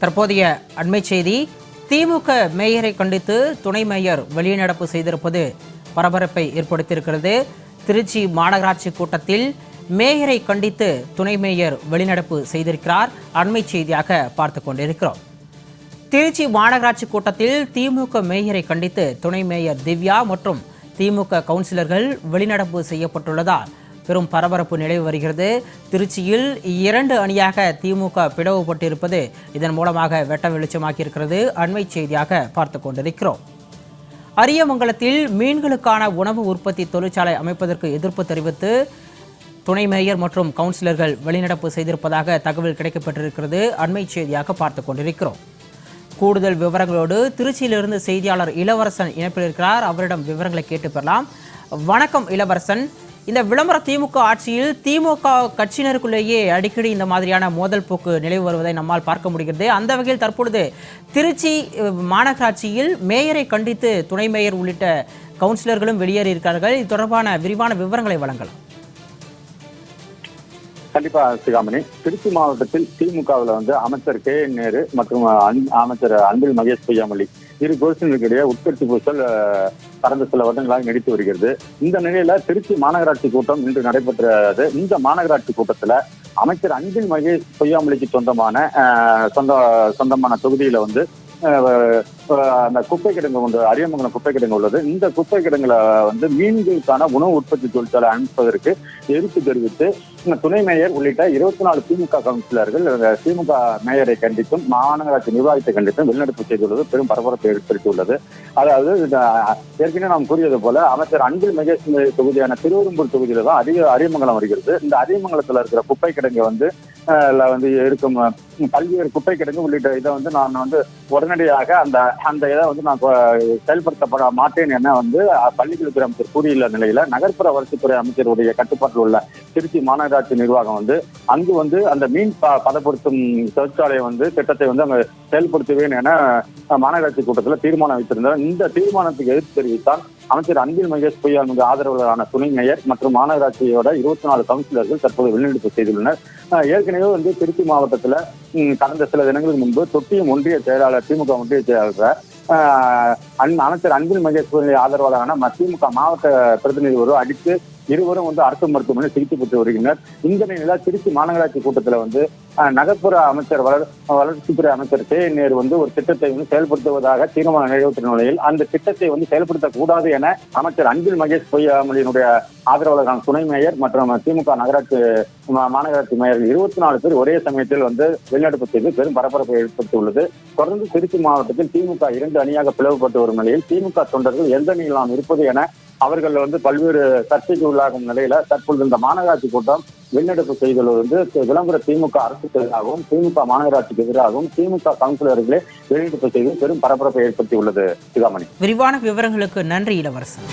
தற்போதைய அண்மை செய்தி திமுக மேயரை கண்டித்து துணை மேயர் வெளிநடப்பு செய்திருப்பது பரபரப்பை ஏற்படுத்தியிருக்கிறது. திருச்சி மாநகராட்சி கூட்டத்தில் மேயரை கண்டித்து துணை மேயர் வெளிநடப்பு செய்திருக்கிறார். அண்மை செய்தியாக பார்த்து கொண்டிருக்கிறோம். திருச்சி மாநகராட்சி கூட்டத்தில் திமுக மேயரை கண்டித்து துணை மேயர் திவ்யா மற்றும் திமுக கவுன்சிலர்கள் வெளிநடப்பு செய்யப்பட்டுள்ளதால் பெரும் பரபரப்பு நிலவு வருகிறது. திருச்சியில் இரண்டு அணியாக திமுக பிளவுபட்டிருப்பது இதன் மூலமாக வெட்ட வெளிச்சமாகியிருக்கிறது. அண்மை செய்தியாக பார்த்து கொண்டிருக்கிறோம். அரியமங்கலத்தில் மீன்களுக்கான உணவு உற்பத்தி தொழிற்சாலை அமைப்பதற்கு எதிர்ப்பு தெரிவித்து துணை மேயர் மற்றும் கவுன்சிலர்கள் வெளிநடப்பு செய்திருப்பதாக தகவல் கிடைக்கப்பட்டிருக்கிறது அண்மை செய்தியாக பார்த்து கொண்டிருக்கிறோம். கூடுதல் விவரங்களோடு திருச்சியிலிருந்து செய்தியாளர் இளவரசன் இணைப்பில் இருக்கிறார். அவரிடம் விவரங்களை கேட்டு பெறலாம். வணக்கம் இளவரசன். இந்த விளம்பர திமுக ஆட்சியில் திமுக கட்சியினருக்குள்ளேயே அடிக்கடி இந்த மாதிரியான மோதல் போக்கு நிலவு வருவதை நம்மால் பார்க்க முடிகிறது. அந்த வகையில் தற்பொழுது திருச்சி மாநகராட்சியில் மேயரை கண்டித்து துணை மேயர் உள்ளிட்ட கவுன்சிலர்களும் வெளியேறியிருக்கிறார்கள் இது தொடர்பான விரிவான விவரங்களை வழங்கலாம். கண்டிப்பா சிகாமணி. திருச்சி மாவட்டத்தில் திமுகவில் வந்து அமைச்சர் கே என் நேரு மற்றும் அமைச்சர் அன்பில் மகேஷ் பொய்யாமொழி. இரு கோஷங்களுக்கிடையே உட்கட்சி பூசல் கடந்த சில வருடங்களாக நடித்து வருகிறது. இந்த நிலையில திருச்சி மாநகராட்சி கூட்டம் இன்று நடைபெற்றது. இந்த மாநகராட்சி கூட்டத்துல அமைச்சர் அன்பில் மகேஷ் பொய்யாமொழிக்கு சொந்தமான அஹ், சொந்த சொந்தமான தொகுதியில வந்து அந்த குப்பை கிடங்கு ஒன்று அரியமங்கலம் குப்பை கிடங்கு உள்ளது. இந்த குப்பை கிடங்குல வந்து மீன்களுக்கான உணவு உற்பத்தி தொழிற்சாலை அமைப்பதற்கு எதிர்ப்பு தெரிவித்து இந்த துணை மேயர் உள்ளிட்ட இருபத்தி நாலு திமுக கவுன்சிலர்கள் திமுக மேயரை கண்டித்தும் மாநகராட்சி நிர்வாகத்தை கண்டித்தும் வெளிநடப்பு செய்துள்ளது. பெரும் பரபரப்பை ஏற்படுத்தியுள்ளது. அதாவது ஏற்கனவே நாம் கூறியது போல அமைச்சர் அன்பில் மகேஷ் தொகுதியான திருவெரும்பூர் தொகுதியில தான் அதிக அரியமங்கலம் வருகிறது. இந்த அரியமங்கலத்தில் இருக்கிற குப்பை கிடங்கை வந்து வந்து இருக்கும். பல்வேறு குப்பை கிடங்கு உள்ளிட்ட இதை வந்து நான் வந்து உடனடியாக அந்த அந்த இதை வந்து நான் செயல்படுத்தப்பட மாட்டேன் என வந்து பள்ளிக்கல்வித்துறை அமைச்சர் கூறியுள்ள நிலையில நகர்ப்புற வளர்ச்சித்துறை அமைச்சருடைய கட்டுப்பாட்டில் உள்ள திருச்சி மாநகராட்சி நிர்வாகம் வந்து அங்கு வந்து அந்த மீன் ப- பதப்படுத்தும் தொழிற்சாலை வந்து திட்டத்தை வந்து அங்க செயல்படுத்துவேன் என மாநகராட்சி கூட்டத்தில் தீர்மானம் வைத்திருந்தார். இந்த தீர்மானத்துக்கு எதிர்ப்பு தெரிவித்தால் அமைச்சர் அன்பில் மகேஷ் பொய்யால் மிக ஆதரவாளரான துணை மேயர் மற்றும் மாநகராட்சியோட இருபத்தி நாலு கவுன்சிலர்கள் தற்போது வெளிநடப்பு செய்துள்ளனர். ஏற்கனவே வந்து திருச்சி மாவட்டத்துல கடந்த சில தினங்களுக்கு முன்பு தொட்டியம் ஒன்றிய செயலாளர் திமுக ஒன்றிய செயலாளர் அன்- அமைச்சர் அன்பில் மகேஷ் ஆதரவாளரான ம- திமுக மாவட்ட பிரதிநிதி ஒரு அடித்து இருவரும் வந்து அரசு மருத்துவமனை சிகிச்சை பெற்று வருகின்றனர். இந்த நிலையில திருச்சி மாநகராட்சி கூட்டத்துல வந்து நகர்ப்புற அமைச்சர் வளர் வளர்ச்சித்துறை அமைச்சர் கே நேரு வந்து ஒரு திட்டத்தை வந்து செயல்படுத்துவதாக தீர்மானம் நிறைவேற்றின நிலையில் அந்த திட்டத்தை வந்து செயல்படுத்தக்கூடாது என அமைச்சர் அன்பில் மகேஷ் பொய்யாமொழியினுடைய ஆதரவாளரான துணை மேயர் மற்றும் திமுக நகராட்சி மாநகராட்சி மேயர்கள் இருபத்தி நாலு பேர் ஒரே சமயத்தில் வந்து வெளிநடப்பு செய்து பெரும் பரபரப்பை ஏற்படுத்தியுள்ளது. தொடர்ந்து திருச்சி மாவட்டத்தில் திமுக இரண்டு அணியாக பிளவுபட்டு வரும் நிலையில் திமுக தொண்டர்கள் எந்த அணியில் நாம் இருப்பது என அவர்கள் வந்து பல்வேறு சர்ச்சைக்கு உள்ளாகும் நிலையில தற்பொழுது இந்த மாநகராட்சி கூட்டம் வெளிநடப்பு செய்திகள் வந்து விளம்பர திமுக அரசுக்கு எதிராகவும் திமுக மாநகராட்சிக்கு எதிராகவும் திமுக கவுன்சிலர்களே வெளிநடப்பு செய்து பெரும் பரபரப்பை ஏற்படுத்தியுள்ளது சிகாமணி. விரிவான விவரங்களுக்கு நன்றி இளவரசன்.